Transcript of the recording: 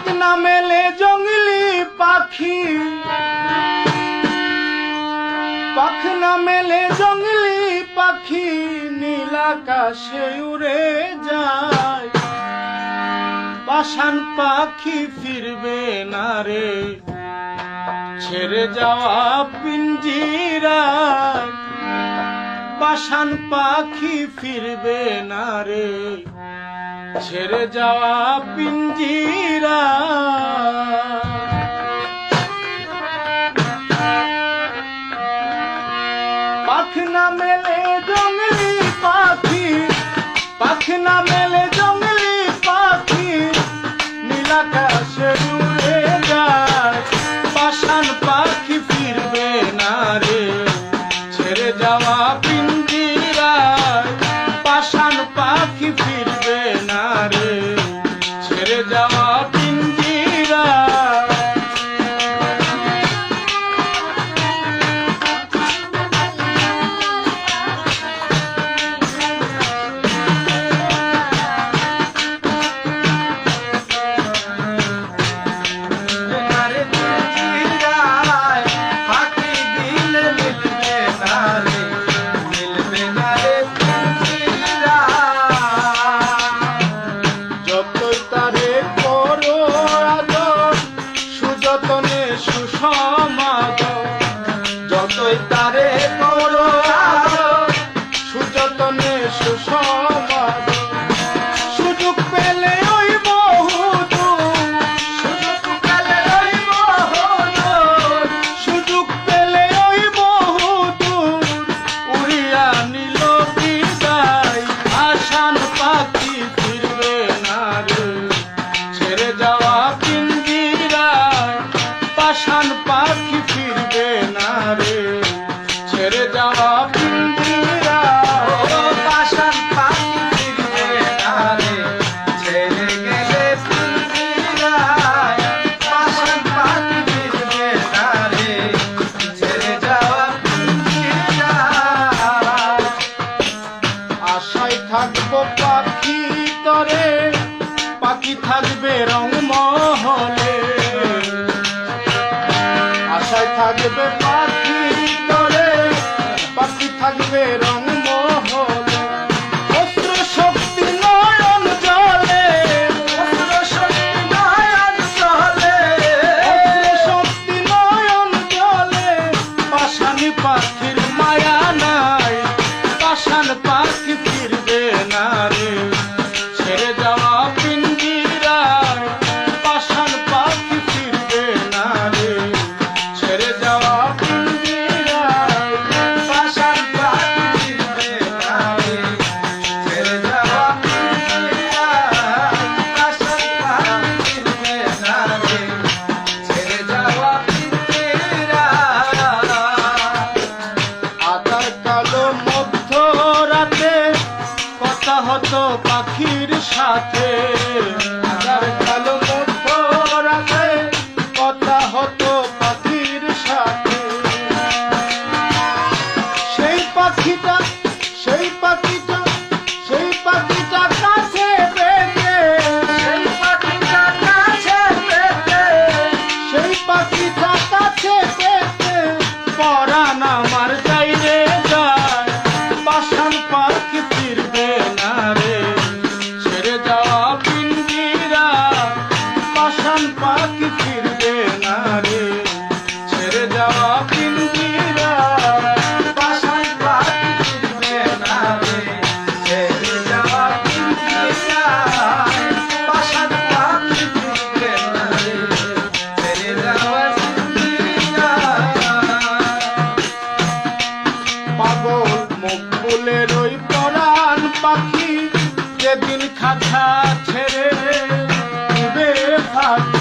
হাত না মেলে জঙ্গলি পাখি। পাখ না মেলে জঙ্গলি পাখি নীলাকাশে উড়ে যায়। বাসান পাখি ফিরবে না রে। ছেড়ে যাওয়া পিঞ্জিরা। বাসান পাখি ফিরবে না রে। ছেড়ে যাওয়া পিঞ্জিরা। পাখ না মেলে শান পাখি ফিরবে না রে। ছেড়ে যাওয়া রে। যাওয়া থাকব পাখি তরে। পাখি থাকবে রং মহলে রাতে পাখি যেদিন খাঁচা ছেড়ে ফাঁকা